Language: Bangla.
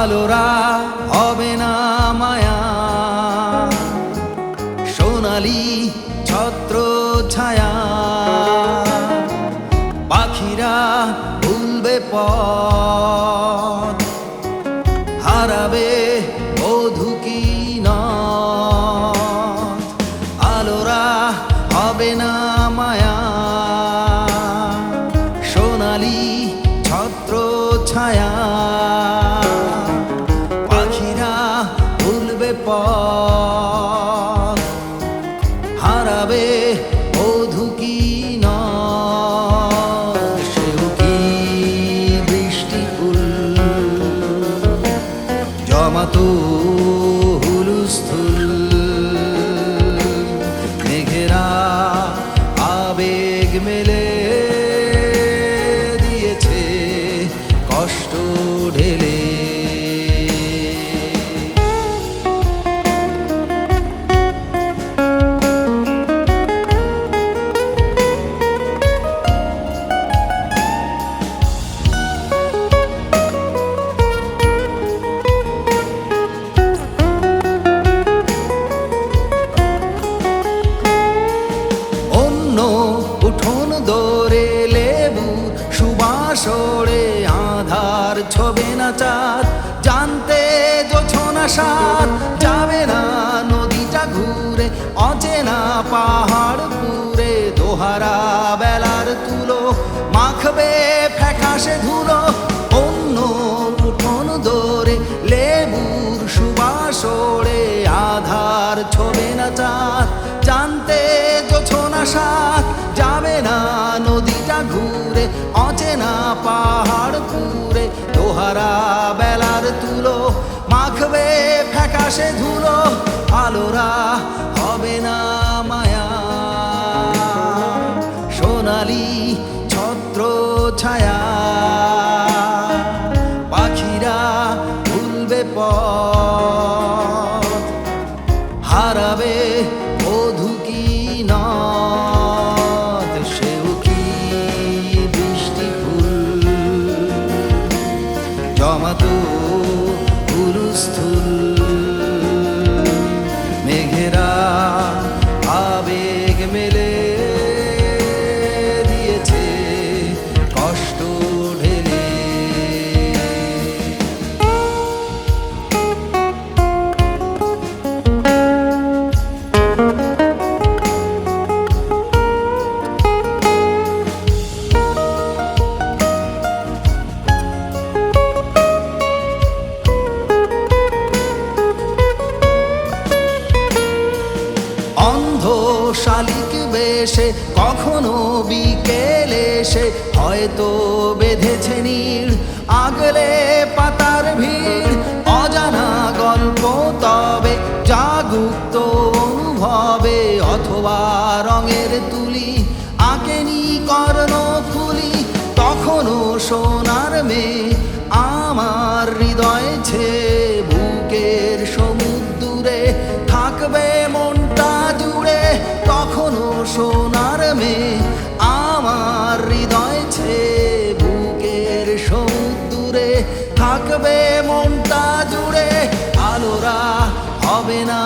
আলোরা হবে না মায়া। সোনালি ছত্র ছায়া। পাখিরা ভুলবে পথ। হারাবে বধু কি আলোরা হবে না মায়া। সোনালি ছত্র ছায়া। জমাতো সাত যাবে না নদীটা ঘুরে, অচেনা পাহাড় পুরে। দোহারা বেলার তুলো মাখবে ফ্যাকাশে ধুলো। অন্য উঠোন দোরে লেবুর সুবাসরে আধার ছবে না চাঁদ। জানতে জোছনা সাত যাবে না নদীটা ঘুরে, অচেনা পাহাড় পুরে। দোহারা ফ্যাকাশে ধুলো আলোরা হবে না মায়া। সোনালি ছত্র ছায়া পাখিরা ভুলবে পথ হারাবে শালিক বেশে, কখনো বিকেলে সে হয়তো বেঁধেছে নীড় আগলে পাতার ভিড়। অজানা গল্প তবে জাগুপ্ত অনুভবে, অথবা রঙের তুলি, আঁকেনি কর্ণ ফুলি তখনও সোনার মেয়ে, আমার হৃদয় ছেড়ে